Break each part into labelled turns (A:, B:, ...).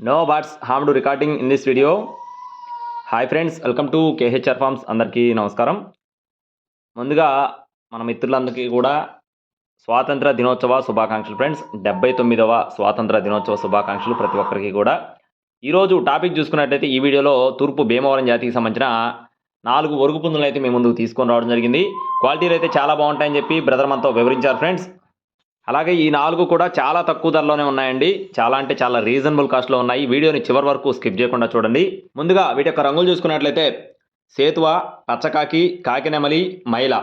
A: No buts harm to recording in this video hi friends welcome to K H R farms అందరికీ నమస్కారం. ముందుగా మన మిత్రులందరికీ కూడా స్వాతంత్ర దినోత్సవ శుభాకాంక్షలు ఫ్రెండ్స్ డెబ్బై తొమ్మిదవ స్వాతంత్ర దినోత్సవ శుభాకాంక్షలు ప్రతి ఒక్కరికి కూడా. ఈరోజు టాపిక్ చూసుకున్నట్టయితే ఈ వీడియోలో తూర్పు భీమవరం జాతికి సంబంధించిన నాలుగు ఒరుగు పుందులను అయితే మేము ముందుకు తీసుకొని రావడం జరిగింది. క్వాలిటీలు అయితే చాలా బాగుంటాయని చెప్పి బ్రదర్ మనతో వివరించారు ఫ్రెండ్స్ అలాగే ఈ నాలుగు కూడా చాలా తక్కువ ధరలోనే ఉన్నాయండి. చాలా అంటే చాలా రీజనబుల్ కాస్ట్లో ఉన్నాయి. వీడియోని చివరి వరకు స్కిప్ చేయకుండా చూడండి. ముందుగా వీటి యొక్క రంగులు చూసుకున్నట్లయితే సేతువ పచ్చకాకి కాకినెమలి మైల.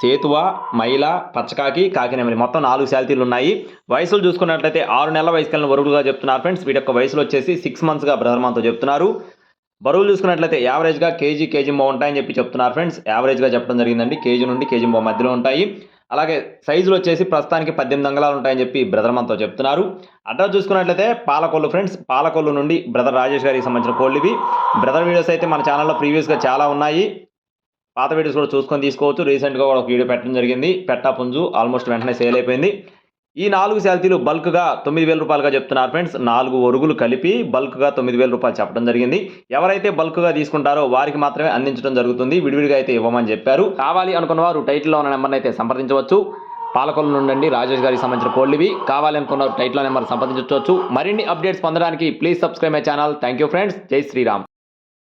A: సేతువ మైల పచ్చకాకి కాకినెమలి. మొత్తం నాలుగు శాలితీలు ఉన్నాయి. వయసులు చూసుకున్నట్లయితే ఆరు నెలల వయసు కలిగిన వరుగులుగా చెప్తున్నారు ఫ్రెండ్స్. వీటి యొక్క వయసులు వచ్చేసి సిక్స్ మంత్స్గా బ్రదర్ మనతో చెప్తున్నారు. బరువులు చూసుకున్నట్లయితే యావరేజ్గా కేజీ కేజీ బాగా ఉంటాయని చెప్పి చెప్తున్నారు ఫ్రెండ్స్. యావరేజ్గా చెప్పడం జరిగిందండి. కేజీ నుండి కేజీ బాగా మధ్యలో ఉంటాయి. అలాగే సైజులు వచ్చేసి ప్రస్తుతానికి పద్దెనిమిది అంగళాలు ఉంటాయని చెప్పి బ్రదర్ మనతో చెప్తున్నారు. అడ్రస్ చూసుకున్నట్లయితే పాలకొల్లు ఫ్రెండ్స్ పాలకొల్లు నుండి బ్రదర్ రాజేష్ గారికి సంబంధించిన కోళ్ళు ఇవి. బ్రదర్ వీడియోస్ అయితే మన ఛానల్లో ప్రీవియస్గా చాలా ఉన్నాయి. పాత వీడియోస్ కూడా చూసుకొని తీసుకోవచ్చు. రీసెంట్గా కూడా ఒక వీడియో పెట్టడం జరిగింది. పెట్టా పుంజు ఆల్మోస్ట్ వెంటనే సేల్ అయిపోయింది. ఈ నాలుగు శాలతీలు బల్క్గా తొమ్మిది వేల రూపాయలుగా చెప్తున్నారు ఫ్రెండ్స్. నాలుగు ఒరుగులు కలిపి బల్క్గా తొమ్మిది వేల రూపాయలు చెప్పడం జరిగింది. ఎవరైతే బల్క్గా తీసుకుంటారో వారికి మాత్రమే అందించడం జరుగుతుంది. విడివిడిగా అయితే ఇవ్వమని చెప్పారు. కావాలి అనుకున్న వారు టైటిల్లో ఉన్న నెంబర్ని అయితే సంప్రదించవచ్చు. పాలకొల్లు నుండి రాజేష్ గారికి సంబంధించిన కోళ్ళువి కావాలి అనుకున్న నెంబర్ సంప్రదించవచ్చు. మరిన్ని అప్డేట్స్ పొందడానికి please subscribe my channel. Thank you friends. Jai Shriram.